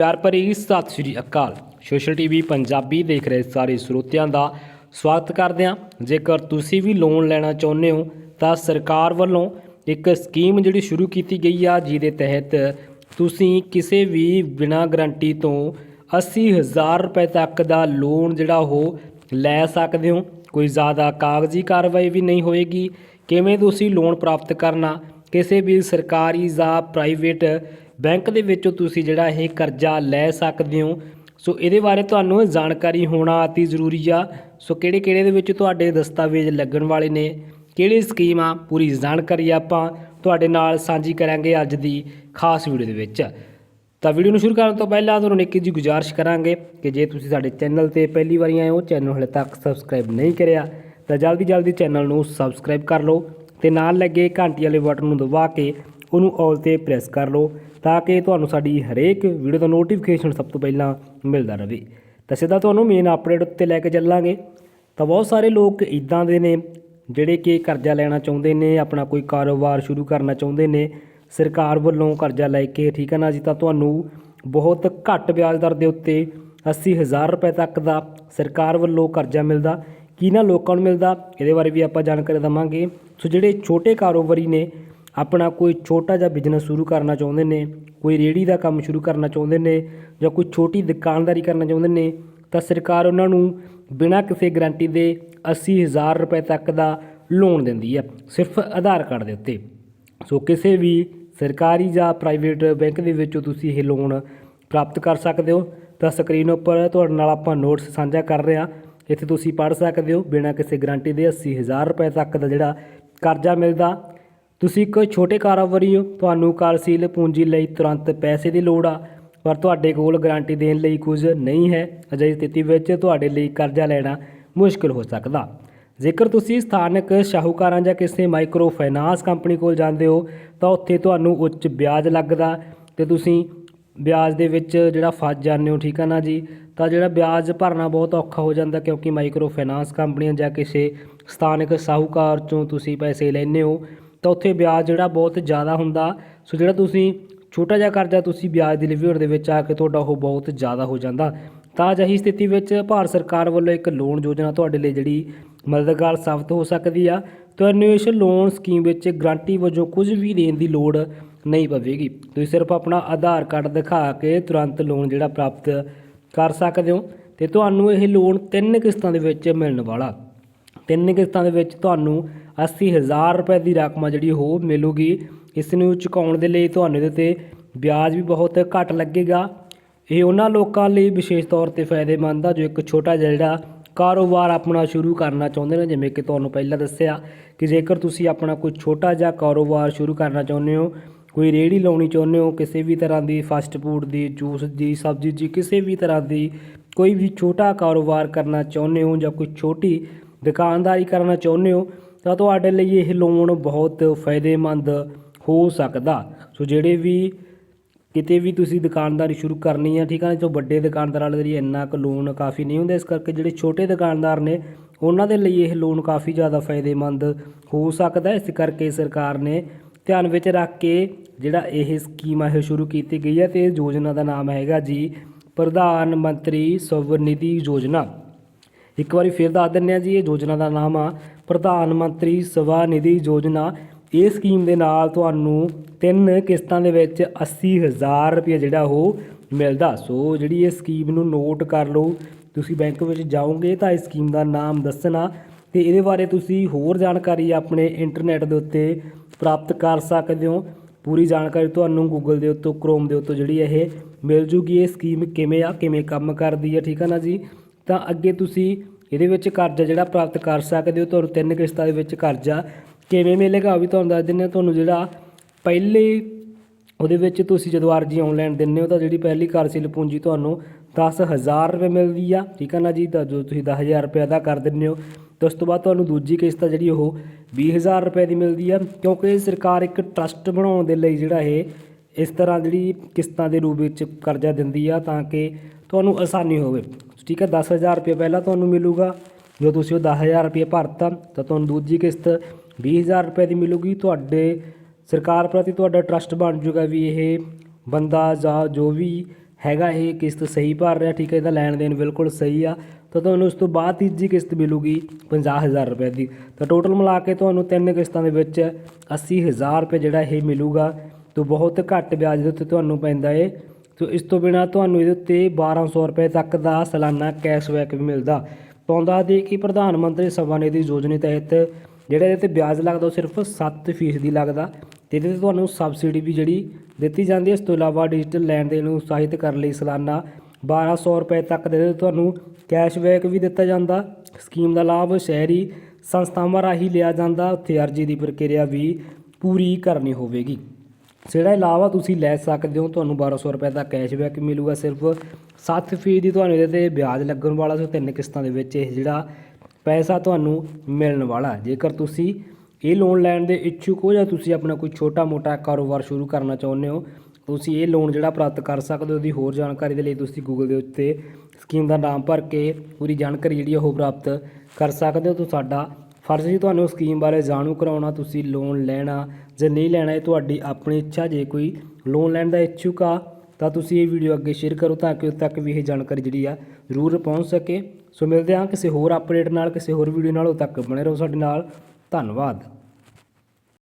ਪਿਆਰ ਭਰੀ ਸਤਿ ਸ਼੍ਰੀ ਅਕਾਲ। ਸੋਸ਼ਲ ਟੀਵੀ ਪੰਜਾਬੀ ਦੇਖ ਰਹੇ ਸਾਰੇ ਸਰੋਤਿਆਂ ਦਾ ਸਵਾਗਤ ਕਰਦੇ ਹਾਂ। ਜੇਕਰ ਤੁਸੀਂ ਵੀ ਲੋਨ ਲੈਣਾ ਚਾਹੁੰਦੇ ਹੋ, ਤਾਂ ਸਰਕਾਰ ਵੱਲੋਂ ਇੱਕ ਸਕੀਮ ਜਿਹੜੀ ਸ਼ੁਰੂ ਕੀਤੀ ਗਈ ਆ, ਜਿਹਦੇ ਤਹਿਤ ਤੁਸੀਂ ਕਿਸੇ ਵੀ ਬਿਨਾਂ ਗਰੰਟੀ ਤੋਂ 80000 ਰੁਪਏ ਤੱਕ ਦਾ ਲੋਨ ਜਿਹੜਾ ਉਹ ਲੈ ਸਕਦੇ ਹੋ। ਕੋਈ ਜ਼ਿਆਦਾ ਕਾਗਜ਼ੀ ਕਾਰਵਾਈ ਵੀ ਨਹੀਂ ਹੋਏਗੀ। ਕਿਵੇਂ ਤੁਸੀਂ ਲੋਨ ਪ੍ਰਾਪਤ ਕਰਨਾ? ਕਿਸੇ ਵੀ ਸਰਕਾਰੀ ਜਾਂ ਪ੍ਰਾਈਵੇਟ ਬੈਂਕ ਦੇ ਵਿੱਚੋਂ ਤੁਸੀਂ ਜਿਹੜਾ ਇਹ ਕਰਜ਼ਾ ਲੈ ਸਕਦੇ ਹੋ। ਸੋ ਇਹਦੇ ਬਾਰੇ ਤੁਹਾਨੂੰ ਜਾਣਕਾਰੀ ਹੋਣਾ ਅਤੀ ਜ਼ਰੂਰੀ ਆ। ਸੋ ਕਿਹੜੇ ਕਿਹੜੇ ਦੇ ਵਿੱਚ ਤੁਹਾਡੇ ਦਸਤਾਵੇਜ਼ ਲੱਗਣ ਵਾਲੇ ਨੇ, ਕਿਹੜੀ ਸਕੀਮ ਆ, ਪੂਰੀ ਜਾਣਕਾਰੀ ਆਪਾਂ ਤੁਹਾਡੇ ਨਾਲ ਸਾਂਝੀ ਕਰਾਂਗੇ ਅੱਜ ਦੀ ਖਾਸ ਵੀਡੀਓ ਦੇ ਵਿੱਚ। ਤਾਂ ਵੀਡੀਓ ਨੂੰ ਸ਼ੁਰੂ ਕਰਨ ਤੋਂ ਪਹਿਲਾਂ ਤੁਹਾਨੂੰ ਇੱਕ ਜੀ ਗੁਜ਼ਾਰਿਸ਼ ਕਰਾਂਗੇ ਕਿ ਜੇ ਤੁਸੀਂ ਸਾਡੇ ਚੈਨਲ ਤੇ ਪਹਿਲੀ ਵਾਰੀ ਆਏ ਹੋ, ਚੈਨਲ ਹਲੇ ਤੱਕ ਸਬਸਕ੍ਰਾਈਬ ਨਹੀਂ ਕਰਿਆ, ਤਾਂ ਜਲਦੀ ਜਲਦੀ ਚੈਨਲ ਨੂੰ ਸਬਸਕ੍ਰਾਈਬ ਕਰ ਲਓ ਤੇ ਨਾਲ ਲੱਗੇ ਘੰਟੀ ਵਾਲੇ ਬਟਨ ਨੂੰ ਦਬਾ ਕੇ ਉਹਨੂੰ ਆਲ ਤੇ ਪ੍ਰੈਸ ਕਰ ਲਓ। ਤਾਂ ਕਿ ਤੁਹਾਨੂੰ ਸਾਡੀ ਹਰੇਕ ਵੀਡੀਓ ਦਾ ਨੋਟੀਫਿਕੇਸ਼ਨ ਸਭ ਤੋਂ ਪਹਿਲਾਂ ਮਿਲਦਾ ਰਹੇ। ਤਾਂ ਸਿੱਧਾ ਤੁਹਾਨੂੰ ਮੇਨ ਅਪਡੇਟ ਉੱਤੇ ਲੈ ਕੇ ਚੱਲਾਂਗੇ। ਤਾਂ ਬਹੁਤ ਸਾਰੇ ਲੋਕ ਇਦਾਂ ਦੇ ਨੇ, ਜਿਹੜੇ ਕਿ ਕਰਜ਼ਾ ਲੈਣਾ ਚਾਹੁੰਦੇ ਨੇ, ਆਪਣਾ ਕੋਈ ਕਾਰੋਬਾਰ ਸ਼ੁਰੂ ਕਰਨਾ ਚਾਹੁੰਦੇ ਨੇ। ਸਰਕਾਰ ਵੱਲੋਂ ਕਰਜ਼ਾ ਲੈ ਕੇ, ਠੀਕ ਹੈ ਨਾ ਜੀ? ਤਾਂ ਤੁਹਾਨੂੰ ਬਹੁਤ ਘੱਟ ਵਿਆਜ ਦਰ ਦੇ ਉੱਤੇ 80000 ਰੁਪਏ ਤੱਕ ਦਾ ਸਰਕਾਰ ਵੱਲੋਂ ਕਰਜ਼ਾ ਮਿਲਦਾ। ਕਿਹਨਾਂ ਲੋਕਾਂ ਨੂੰ ਮਿਲਦਾ, ਇਹਦੇ ਬਾਰੇ ਵੀ ਆਪਾਂ ਜਾਣਕਾਰੀ ਦਵਾਂਗੇ। ਸੋ ਜਿਹੜੇ ਛੋਟੇ ਕਾਰੋਬਾਰੀ ਨੇ ਆਪਣਾ ਕੋਈ ਛੋਟਾ ਜਿਹਾ ਬਿਜ਼ਨਸ ਸ਼ੁਰੂ ਕਰਨਾ ਚਾਹੁੰਦੇ ਨੇ, ਕੋਈ ਰੇੜੀ ਦਾ ਕੰਮ ਸ਼ੁਰੂ ਕਰਨਾ ਚਾਹੁੰਦੇ ਨੇ ਜਾਂ ਕੋਈ ਛੋਟੀ ਦੁਕਾਨਦਾਰੀ ਕਰਨਾ ਚਾਹੁੰਦੇ ਨੇ, ਤਾਂ ਸਰਕਾਰ ਉਹਨਾਂ ਨੂੰ ਬਿਨਾਂ ਕਿਸੇ ਗਾਰੰਟੀ ਦੇ 80000 ਰੁਪਏ ਤੱਕ ਦਾ ਲੋਨ ਦਿੰਦੀ ਹੈ, ਸਿਰਫ ਆਧਾਰ ਕਾਰਡ ਦੇ ਉੱਤੇ। ਸੋ ਕਿਸੇ ਵੀ ਸਰਕਾਰੀ ਜਾਂ ਪ੍ਰਾਈਵੇਟ ਬੈਂਕ ਦੇ ਵਿੱਚੋਂ ਤੁਸੀਂ ਇਹ ਲੋਨ ਪ੍ਰਾਪਤ ਕਰ ਸਕਦੇ ਹੋ, ਤਾਂ ਸਕਰੀਨ ਉੱਪਰ ਤੁਹਾਡੇ ਨਾਲ ਆਪਾਂ ਨੋਟਸ ਸਾਂਝਾ ਕਰ ਰਹੇ ਹਾਂ। ਇੱਥੇ ਤੁਸੀਂ ਪੜ੍ਹ ਸਕਦੇ ਹੋ, ਬਿਨਾਂ ਕਿਸੇ ਗਾਰੰਟੀ ਦੇ 80000 ਰੁਪਏ ਤੱਕ ਦਾ ਜਿਹੜਾ ਕਰਜ਼ਾ ਮਿਲਦਾ ਤੁਸੀਂ ਇੱਕ ਛੋਟੇ ਕਾਰੋਬਾਰੀ ਹੋ ਤੁਹਾਨੂੰ ਕਾਰਜਸ਼ੀਲ ਪੂੰਜੀ ਲਈ ਤੁਰੰਤ ਪੈਸੇ ਦੀ ਲੋੜ ਆ, ਪਰ ਤੁਹਾਡੇ ਕੋਲ ਗਾਰੰਟੀ ਦੇਣ ਲਈ ਕੁਝ ਨਹੀਂ ਹੈ। ਅਜਿਹੀ ਸਥਿਤੀ ਵਿੱਚ ਤੁਹਾਡੇ ਲਈ ਕਰਜ਼ਾ ਲੈਣਾ ਮੁਸ਼ਕਲ ਹੋ ਸਕਦਾ। ਜੇਕਰ ਤੁਸੀਂ ਸਥਾਨਕ ਸ਼ਾਹੂਕਾਰਾਂ ਜਾਂ ਕਿਸੇ ਮਾਈਕਰੋ ਫਾਈਨਾਂਸ ਕੰਪਨੀ ਕੋਲ ਜਾਂਦੇ ਹੋ, ਤਾਂ ਉੱਥੇ ਤੁਹਾਨੂੰ ਉੱਚ ਵਿਆਜ ਲੱਗਦਾ। ਤੇ ਤੁਸੀਂ ਵਿਆਜ ਦੇ ਵਿੱਚ ਜਿਹੜਾ ਫਸ ਜਾਂਦੇ ਹੋ, ਠੀਕ ਆ ਨਾ ਜੀ? ਤਾਂ ਜਿਹੜਾ ਵਿਆਜ ਭਰਨਾ ਬਹੁਤ ਔਖਾ ਹੋ ਜਾਂਦਾ, ਕਿਉਂਕਿ ਮਾਈਕਰੋ ਫਾਈਨਾਂਸ ਕੰਪਨੀਆਂ ਜਾਂ ਕਿਸੇ ਸਥਾਨਕ ਸ਼ਾਹੂਕਾਰ ਚੋਂ ਤੁਸੀਂ ਪੈਸੇ ਲੈਂਦੇ ਹੋ। ਤਾਂ ਉੱਥੇ ਵਿਆਜ ਜਿਹੜਾ ਬਹੁਤ ਜ਼ਿਆਦਾ ਹੁੰਦਾ। ਸੋ ਜਿਹੜਾ ਤੁਸੀਂ ਛੋਟਾ ਜਿਹਾ ਕਰਜ਼ਾ ਤੁਸੀਂ ਵਿਆਜ ਦੀ ਲਿਵਰ ਦੇ ਵਿੱਚ ਆ ਕੇ ਤੁਹਾਡਾ ਉਹ ਬਹੁਤ ਜ਼ਿਆਦਾ ਹੋ ਜਾਂਦਾ। ਤਾਂ ਅਜਿਹੀ ਸਥਿਤੀ ਵਿੱਚ ਭਾਰਤ ਸਰਕਾਰ ਵੱਲੋਂ ਇੱਕ ਲੋਨ ਯੋਜਨਾ ਤੁਹਾਡੇ ਲਈ ਜਿਹੜੀ ਮਦਦਗਾਰ ਸਾਬਤ ਹੋ ਸਕਦੀ ਆ। ਤੁਹਾਨੂੰ ਇਸ ਲੋਨ ਸਕੀਮ ਵਿੱਚ ਗਰੰਟੀ ਵਜੋਂ ਕੁਝ ਵੀ ਦੇਣ ਦੀ ਲੋੜ ਨਹੀਂ ਪਵੇਗੀ। ਤੁਸੀਂ ਸਿਰਫ ਆਪਣਾ ਆਧਾਰ ਕਾਰਡ ਦਿਖਾ ਕੇ ਤੁਰੰਤ ਲੋਨ ਜਿਹੜਾ ਪ੍ਰਾਪਤ ਕਰ ਸਕਦੇ ਹੋ। ਤੇ ਤੁਹਾਨੂੰ ਇਹ ਲੋਨ ਤਿੰਨ ਕਿਸ਼ਤਾਂ ਦੇ ਵਿੱਚ ਮਿਲਣ ਵਾਲਾ। ਤਿੰਨ ਕਿਸ਼ਤਾਂ ਦੇ ਵਿੱਚ ਤੁਹਾਨੂੰ 80000 ਰੁਪਏ ਦੀ ਰਕਮ ਆ ਜਿਹੜੀ ਉਹ ਮਿਲੂਗੀ। ਇਸ ਨੂੰ ਚੁਕਾਉਣ ਦੇ ਲਈ ਤੁਹਾਨੂੰ ਇਹਦੇ ਤੇ ਵਿਆਜ ਵੀ ਬਹੁਤ ਘੱਟ ਲੱਗੇਗਾ। ਇਹ ਉਹਨਾਂ ਲੋਕਾਂ ਲਈ ਵਿਸ਼ੇਸ਼ ਤੌਰ ਤੇ ਫਾਇਦੇਮੰਦ ਆ ਜੋ ਇੱਕ ਛੋਟਾ ਜਿਹਾ ਜਿਹੜਾ ਕਾਰੋਬਾਰ ਆਪਣਾ ਸ਼ੁਰੂ ਕਰਨਾ ਚਾਹੁੰਦੇ ਨੇ। ਜਿਵੇਂ ਕਿ ਤੁਹਾਨੂੰ ਪਹਿਲਾਂ ਦੱਸਿਆ ਕਿ ਜੇਕਰ ਤੁਸੀਂ ਆਪਣਾ ਕੋਈ ਛੋਟਾ ਜਿਹਾ ਕਾਰੋਬਾਰ ਸ਼ੁਰੂ ਕਰਨਾ ਚਾਹੁੰਦੇ ਹੋ, ਕੋਈ ਰੇਹੜੀ ਲਾਉਣੀ ਚਾਹੁੰਦੇ ਹੋ, ਕਿਸੇ ਵੀ ਤਰ੍ਹਾਂ ਦੀ ਫਾਸਟ ਫੂਡ ਦੀ ਜੂਸ ਦੀ, ਸਬਜ਼ੀ ਦੀ, ਕਿਸੇ ਵੀ ਤਰ੍ਹਾਂ ਦੀ ਕੋਈ ਵੀ ਛੋਟਾ ਕਾਰੋਬਾਰ ਕਰਨਾ ਚਾਹੁੰਦੇ ਹੋ ਜਾਂ ਕੋਈ ਛੋਟੀ ਦੁਕਾਨਦਾਰੀ ਕਰਨਾ ਚਾਹੁੰਦੇ ਹੋ, ਤਾਂ ਤੁਹਾਡੇ ਲਈ ਇਹ ਲੋਨ ਬਹੁਤ ਫਾਇਦੇਮੰਦ ਹੋ ਸਕਦਾ। ਸੋ ਜਿਹੜੇ ਵੀ ਕਿਤੇ ਵੀ ਤੁਸੀਂ ਦੁਕਾਨਦਾਰੀ ਸ਼ੁਰੂ ਕਰਨੀ ਆ, ਠੀਕ ਆ ਜੋ ਵੱਡੇ ਦੁਕਾਨਦਾਰਾਂ ਲਈ ਇੰਨਾ ਕੁ ਲੋਨ ਕਾਫੀ ਨਹੀਂ ਹੁੰਦਾ, ਇਸ ਕਰਕੇ ਜਿਹੜੇ ਛੋਟੇ ਦੁਕਾਨਦਾਰ ਨੇ, ਉਹਨਾਂ ਦੇ ਲਈ ਇਹ ਲੋਨ ਕਾਫੀ ਜ਼ਿਆਦਾ ਫਾਇਦੇਮੰਦ ਹੋ ਸਕਦਾ। ਇਸ ਕਰਕੇ ਸਰਕਾਰ ਨੇ ਧਿਆਨ ਵਿੱਚ ਰੱਖ ਕੇ ਜਿਹੜਾ ਇਹ ਸਕੀਮ ਆ, ਇਹ ਸ਼ੁਰੂ ਕੀਤੀ ਗਈ ਹੈ ਤੇ ਇਸ ਯੋਜਨਾ ਦਾ ਨਾਮ ਹੈਗਾ ਜੀ, ਪ੍ਰਧਾਨ ਮੰਤਰੀ ਸਵਰਨਿਧੀ ਯੋਜਨਾ। ਇੱਕ ਵਾਰੀ ਫਿਰ ਦੱਸ ਦਿੰਦੇ ਆ ਜੀ, ਇਹ ਯੋਜਨਾ ਦਾ ਨਾਮ ਆ, ਪ੍ਰਧਾਨ ਮੰਤਰੀ ਸਵਾ ਨਿਧੀ ਯੋਜਨਾ। ਇਹ ਸਕੀਮ ਦੇ ਨਾਲ ਤੁਹਾਨੂੰ ਤਿੰਨ ਕਿਸ਼ਤਾਂ ਦੇ ਵਿੱਚ 80000 ਰੁਪਏ ਜਿਹੜਾ ਉਹ ਮਿਲਦਾ। ਸੋ ਜਿਹੜੀ ਇਹ ਸਕੀਮ ਨੂੰ ਨੋਟ ਕਰ ਲਓ, ਤੁਸੀਂ ਬੈਂਕ ਵਿੱਚ ਜਾਓਗੇ ਤਾਂ ਇਸ ਸਕੀਮ ਦਾ ਨਾਮ ਦੱਸਣਾ ਤੇ ਇਹਦੇ ਬਾਰੇ ਤੁਸੀਂ ਹੋਰ ਜਾਣਕਾਰੀ ਆਪਣੇ ਇੰਟਰਨੈਟ ਦੇ ਉੱਤੇ ਪ੍ਰਾਪਤ ਕਰ ਸਕਦੇ ਹੋ। ਪੂਰੀ ਜਾਣਕਾਰੀ ਤੁਹਾਨੂੰ ਗੂਗਲ ਦੇ ਉੱਤੋਂ ਕ੍ਰੋਮ ਦੇ ਉੱਤੋਂ ਜਿਹੜੀ ਇਹ ਮਿਲ ਜੂਗੀ। ਇਹ ਸਕੀਮ ਕਿਵੇਂ ਆ, ਕਿਵੇਂ ਕੰਮ ਕਰਦੀ ਆ, ਠੀਕ ਆ ਨਾ ਜੀ? ਤਾਂ ਅੱਗੇ ਤੁਸੀਂ ਇਹਦੇ ਵਿੱਚ ਕਰਜ਼ਾ ਜਿਹੜਾ ਪ੍ਰਾਪਤ ਕਰ ਸਕਦੇ ਹੋ, ਤੁਹਾਨੂੰ ਤਿੰਨ ਕਿਸ਼ਤਾਂ ਦੇ ਵਿੱਚ ਕਰਜ਼ਾ ਕਿਵੇਂ ਮਿਲੇਗਾ ਉਹ ਵੀ ਤੁਹਾਨੂੰ ਦੱਸ ਦਿੰਦੇ ਹਾਂ। ਤੁਹਾਨੂੰ ਜਿਹੜਾ ਪਹਿਲੇ ਉਹਦੇ ਵਿੱਚ ਤੁਸੀਂ ਜਦੋਂ ਅਰਜੀ ਆਨਲਾਈਨ ਦਿੰਦੇ ਹੋ ਤਾਂ ਜਿਹੜੀ ਪਹਿਲੀ ਕਾਰਜਸ਼ੀਲ ਪੂੰਜੀ ਤੁਹਾਨੂੰ 10000 ਰੁਪਏ ਮਿਲਦੀ ਆ, ਠੀਕ ਹੈ ਨਾ ਜੀ? ਤਾਂ ਜੋ ਤੁਸੀਂ 10000 ਰੁਪਏ ਅਦਾ ਕਰ ਦਿੰਦੇ ਹੋ, ਤੇ ਉਸ ਤੋਂ ਬਾਅਦ ਤੁਹਾਨੂੰ ਦੂਜੀ ਕਿਸ਼ਤ ਆ ਜਿਹੜੀ ਉਹ 20000 ਰੁਪਏ ਦੀ ਮਿਲਦੀ ਆ। ਕਿਉਂਕਿ ਸਰਕਾਰ ਇੱਕ ਟਰਸਟ ਬਣਾਉਣ ਦੇ ਲਈ ਜਿਹੜਾ ਇਹ, ਇਸ ਤਰ੍ਹਾਂ ਜਿਹੜੀ ਕਿਸ਼ਤਾਂ ਦੇ ਰੂਪ ਵਿੱਚ ਕਰਜ਼ਾ ਦਿੰਦੀ ਆ ਤਾਂ ਕਿ ਤੁਹਾਨੂੰ ਆਸਾਨੀ ਹੋਵੇ। ਠੀਕ ਹੈ 10000 ਰੁਪਏ ਪਹਿਲਾਂ ਤੁਹਾਨੂੰ ਮਿਲੂਗਾ। ਜੋ ਤੁਸੀਂ ਉਹ 10000 ਰੁਪਏ ਭਰਤਾ, ਤਾਂ ਤੁਹਾਨੂੰ ਦੂਜੀ ਕਿਸ਼ਤ 20000 ਰੁਪਏ ਦੀ ਮਿਲੂਗੀ। ਤੁਹਾਡੇ ਸਰਕਾਰ ਪ੍ਰਤੀ ਤੁਹਾਡਾ ਟਰਸਟ ਬਣ ਜੂਗਾ ਵੀ ਇਹ ਬੰਦਾ ਜਾਂ ਜੋ ਵੀ ਹੈਗਾ ਇਹ ਕਿਸ਼ਤ ਸਹੀ ਭਰ ਰਿਹਾ, ਠੀਕ ਹੈ, ਇਹਦਾ ਲੈਣ ਦੇਣ ਬਿਲਕੁਲ ਸਹੀ ਆ। ਤਾਂ ਤੁਹਾਨੂੰ ਉਸ ਤੋਂ ਬਾਅਦ ਤੀਜੀ ਕਿਸ਼ਤ ਮਿਲੂਗੀ 50000 ਰੁਪਏ ਦੀ। ਤਾਂ ਟੋਟਲ ਮਿਲਾ ਕੇ ਤੁਹਾਨੂੰ ਤਿੰਨ ਕਿਸ਼ਤਾਂ ਦੇ ਵਿੱਚ 80000 ਰੁਪਏ ਜਿਹੜਾ ਇਹ ਮਿਲੂਗਾ। ਤੋਂ ਬਹੁਤ ਘੱਟ ਵਿਆਜ ਦੇ ਉੱਤੇ ਤੁਹਾਨੂੰ ਪੈਂਦਾ ਏ ਸੋ ਇਸ ਤੋਂ ਬਿਨਾ ਤੁਹਾਨੂੰ ਇਹਦੇ ਉੱਤੇ 1200 ਰੁਪਏ ਤੱਕ ਦਾ ਸਾਲਾਨਾ ਕੈਸ਼ਬੈਕ ਵੀ ਮਿਲਦਾ। ਪਾਉਂਦਾ ਦੇ ਕਿ ਪ੍ਰਧਾਨ ਮੰਤਰੀ ਸਭਾ ਨਿਧੀ ਯੋਜਨਾ ਤਹਿਤ, ਜਿਹੜਾ ਇਹਦੇ ਤੇ ਵਿਆਜ ਲੱਗਦਾ ਉਹ ਸਿਰਫ 7% ਲੱਗਦਾ ਤੇ ਇਹਦੇ ਤੇ ਤੁਹਾਨੂੰ ਸਬਸਿਡੀ ਵੀ ਜਿਹੜੀ ਦਿੱਤੀ ਜਾਂਦੀ ਹੈ। ਇਸ ਤੋਂ ਇਲਾਵਾ ਡਿਜੀਟਲ ਲੈਣ ਦੇਣ ਨੂੰ ਉਤਸ਼ਾਹਿਤ ਕਰਨ ਲਈ ਸਾਲਾਨਾ 1200 ਰੁਪਏ ਤੱਕ ਦੇ ਤੁਹਾਨੂੰ ਕੈਸ਼ਬੈਕ ਵੀ ਦਿੱਤਾ ਜਾਂਦਾ। ਸਕੀਮ ਦਾ ਲਾਭ ਸ਼ਹਿਰੀ ਸੰਸਥਾਵਾਂ ਰਾਹੀਂ ਲਿਆ ਜਾਂਦਾ। ਉੱਥੇ ਅਰਜੀ ਦੀ ਪ੍ਰਕਿਰਿਆ ਵੀ ਪੂਰੀ ਕਰਨੀ ਹੋਵੇਗੀ। ਜਿਹੜਾ ਇਲਾਵਾ ਤੁਸੀਂ ਲੈ ਸਕਦੇ ਹੋ, ਤੁਹਾਨੂੰ 1200 ਰੁਪਏ ਦਾ ਕੈਸ਼ਬੈਕ ਮਿਲੂਗਾ ਸਿਰਫ। 7% ਦੀ ਤੁਹਾਨੂੰ ਇਹਦੇ ਤੇ ਵਿਆਜ ਲੱਗਣ ਵਾਲਾ ਸੋ ਤਿੰਨ ਕਿਸ਼ਤਾਂ ਦੇ ਵਿੱਚ ਇਹ ਜਿਹੜਾ ਪੈਸਾ ਤੁਹਾਨੂੰ ਮਿਲਣ ਵਾਲਾ। ਜੇਕਰ ਤੁਸੀਂ ਇਹ ਲੋਨ ਲੈਣ ਦੇ ਇੱਛੁਕ ਹੋ ਜਾਂ ਤੁਸੀਂ ਆਪਣਾ ਕੋਈ ਛੋਟਾ-ਮੋਟਾ ਕਾਰੋਬਾਰ ਸ਼ੁਰੂ ਕਰਨਾ ਚਾਹੁੰਦੇ ਹੋ, ਤੁਸੀਂ ਇਹ ਲੋਨ ਜਿਹੜਾ ਪ੍ਰਾਪਤ ਕਰ ਸਕਦੇ ਹੋ, ਉਹਦੀ ਹੋਰ ਜਾਣਕਾਰੀ ਦੇ ਲਈ ਤੁਸੀਂ ਗੂਗਲ ਦੇ ਉੱਤੇ ਸਕੀਮ ਦਾ ਨਾਮ ਭਰ ਕੇ ਪੂਰੀ ਜਾਣਕਾਰੀ ਜਿਹੜੀ ਉਹ ਪ੍ਰਾਪਤ ਕਰ ਸਕਦੇ ਹੋ। ਤਾਂ ਸਾਡਾ ਫਰਜ਼ ਜੀ ਤੁਹਾਨੂੰ ਸਕੀਮ ਬਾਰੇ ਜਾਣੂ ਕਰਾਉਣਾ, ਤੁਸੀਂ ਲੋਨ ਲੈਣਾ, ਜਾਂ ਨਹੀਂ ਲੈਣਾ ਇਹ ਤੁਹਾਡੀ ਆਪਣੀ ਇੱਛਾ, ਜੇ ਕੋਈ ਲੋਨ ਲੈਣ ਦਾ ਇੱਛੁਕ ਆ, ਤਾਂ ਤੁਸੀਂ ਇਹ ਵੀਡੀਓ ਅੱਗੇ ਸ਼ੇਅਰ ਕਰੋ ਤਾਂ ਕਿ ਉਦ ਤੱਕ ਵੀ ਇਹ ਜਾਣਕਾਰੀ ਜਿਹੜੀ ਆ ਜ਼ਰੂਰ ਪਹੁੰਚ ਸਕੇ। ਸੋ ਮਿਲਦੇ ਹਾਂ ਕਿਸੇ ਹੋਰ ਅਪਡੇਟ ਨਾਲ, ਕਿਸੇ ਹੋਰ ਵੀਡੀਓ ਨਾਲ, ਉਦ ਤੱਕ ਬਣੇ ਰਹੋ ਸਾਡੇ ਨਾਲ। ਧੰਨਵਾਦ।